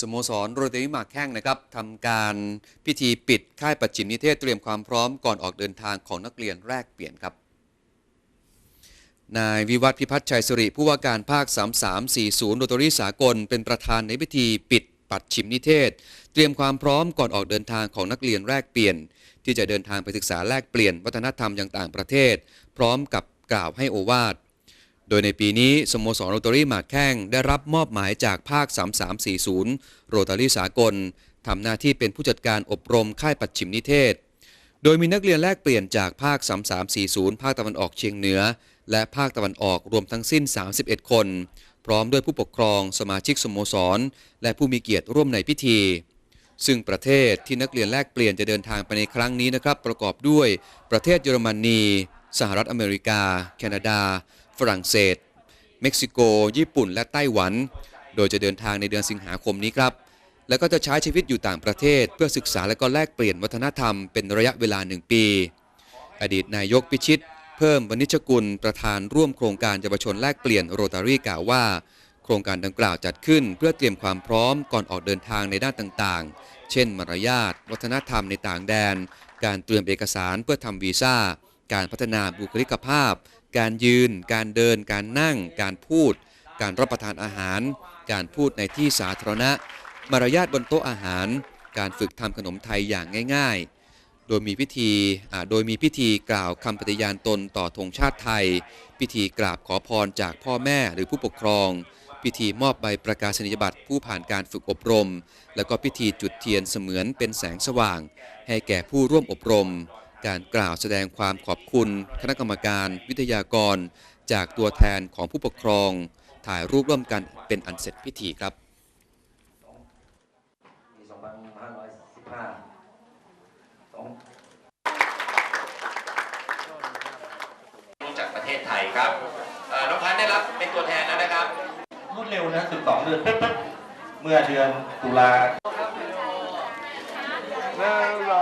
สโมสรโรตารีมาแข้งนะครับทำการพิธีปิดค่ายปัจฉิมนิเทศเตรียมความพร้อมก่อนออกเดินทางของนักเรียนแรกเปลี่ยนครับนายวิวัฒพิพัฒน์ชัยสุริผู้ว่าการภาค 3340โรตารีสากล เป็นประธานในพิธีปิดปัดฉิมนิเทศ เตรียมความพร้อมก่อนออกเดินทางของนักเรียนแรกเปลี่ยน ที่จะเดินทางไปศึกษาแลกเปลี่ยนวัฒนธรรมอย่างต่างประเทศ พร้อมกับกล่าวให้โอวาท ดยในปีนี้สโมสรโรตารี่หมากแข้งได้รับมอบหมายจากภาค 3340 โรตารี่สากลทำหน้าที่เป็นผู้จัดการอบรมค่ายปัดฉิมนิเทศ โดยมีนักเรียนแลกเปลี่ยนจากภาค 3340 ภาคตะวันออกเชียงเหนือ และภาคตะวันออกรวมทั้งสิ้น 31 คน พร้อมด้วยผู้ปกครอง สมาชิกสโมสร และผู้มีเกียรติร่วมในพิธี ซึ่งประเทศที่นักเรียนแลกเปลี่ยนจะเดินทางไปในครั้งนี้นะครับ ประกอบด้วยประเทศเยอรมนี สหรัฐอเมริกา แคนาดา รั่งเศส เม็กซิโก ญี่ปุ่น และไต้หวัน โดยจะเดินทางในเดือนสิงหาคมนี้ครับ แล้วก็จะใช้ชีวิตอยู่ต่างประเทศ เพื่อศึกษาและก็แลกเปลี่ยนวัฒนธรรมเป็นระยะเวลาหนึ่งปี อดีตนายกพิชิต เพิ่มวณิชกุลประธานร่วมโครงการเยาวชนแลกเปลี่ยนโรตารี่กล่าวว่า โครงการดังกล่าวจัดขึ้น เพื่อเตรียมความพร้อมก่อนออกเดินทางในด้านต่างๆ เช่น มารยาทวัฒนธรรมในต่างแดน การเตรียมเอกสารเพื่อทำวีซ่าการพัฒนาบุคลิกภาพ การยืน การเดิน การนั่ง การพูด การรับประทานอาหาร การพูดในที่สาธารณะ มารยาทบนโต๊ะอาหาร การฝึกทำขนมไทยอย่างง่ายๆ โดยมีพิธีโดยมีพิธีกล่าวคำปฏิญาณตนต่อธงชาติไทย พิธีกราบขอพรจากพ่อแม่หรือผู้ปกครอง พิธีมอบใบประกาศนียบัตรผู้ผ่านการฝึกอบรม แล้วก็พิธีจุดเทียนเสมือนเป็นแสงสว่าง ให้แก่ผู้ร่วมอบรม การกล่าวแสดงความขอบคุณ คณะกรรมการ วิทยากร จากตัวแทนของผู้ปกครอง ถ่ายรูปร่วมกันเป็นอันเสร็จพิธีครับปี2515สองจากประเทศไทยครับเอ่อน้องพันธ์ได้รับเป็นตัวแทนแล้วนะครับรวดเร็วนะ12เดือนปึ๊บปึ๊บเมื่อเดือนตุลาหนึ่งสอง